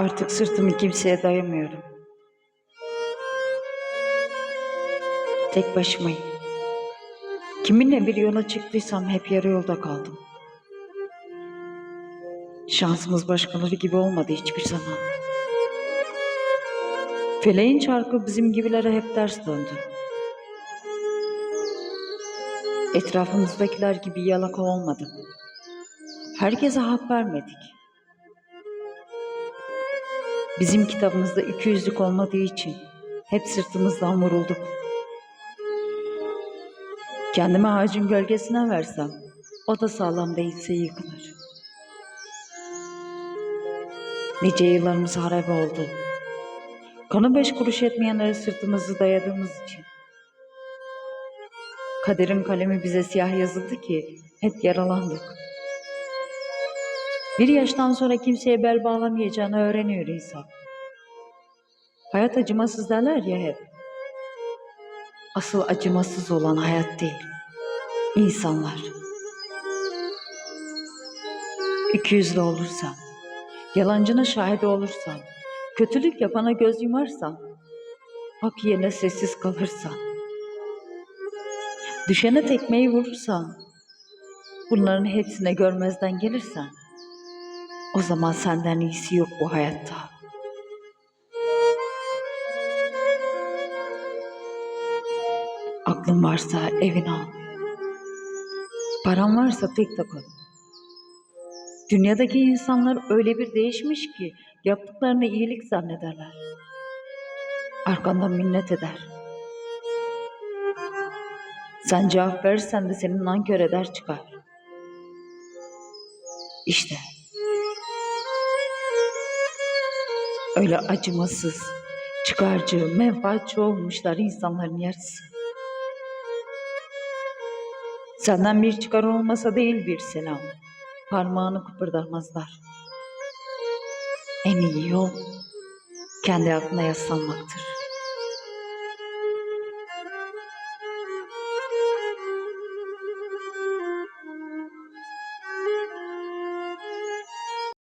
Artık sırtımı kimseye dayamıyorum. Tek başımayım. Kiminle bir yola çıktıysam hep yarı yolda kaldım. Şansımız başkaları gibi olmadı hiçbir zaman. Feleğin çarkı bizim gibilere hep ters döndü. Etrafımızdakiler gibi yalaka olmadı. Herkese hak vermedik. Bizim kitabımızda iki yüzlük olmadığı için hep sırtımızdan vurulduk. Kendimi ağacın gölgesine versem, o da sağlam değilse yıkılır. Nice yıllarımız harabe oldu. Kanı beş kuruş etmeyenlere sırtımızı dayadığımız için. Kaderin kalemi bize siyah yazıldı ki hep yaralandık. Bir yaştan sonra kimseye bel bağlamayacağını öğreniyor insan. Hayat acımasız derler ya hep. Asıl acımasız olan hayat değil, insanlar. İkiyüzlü olursan, yalancına şahit olursan, kötülük yapana göz yumarsan, hak yerine sessiz kalırsan, düşene tekmeyi vurursan, bunların hepsine görmezden gelirsen, o zaman senden iyisi yok bu hayatta. Aklın varsa evini al. Paran varsa tek takıl. Dünyadaki insanlar öyle bir değişmiş ki yaptıklarını iyilik zannederler. Arkandan minnet eder. Sen cevap verirsen de seni nankör eder çıkar. İşte öyle acımasız, çıkarcı, menfaatçi olmuşlar insanların yarısı. Senden bir çıkar olmasa değil bir selam. Parmağını kıpırdatmazlar. En iyi yol kendi aklına yaslanmaktır.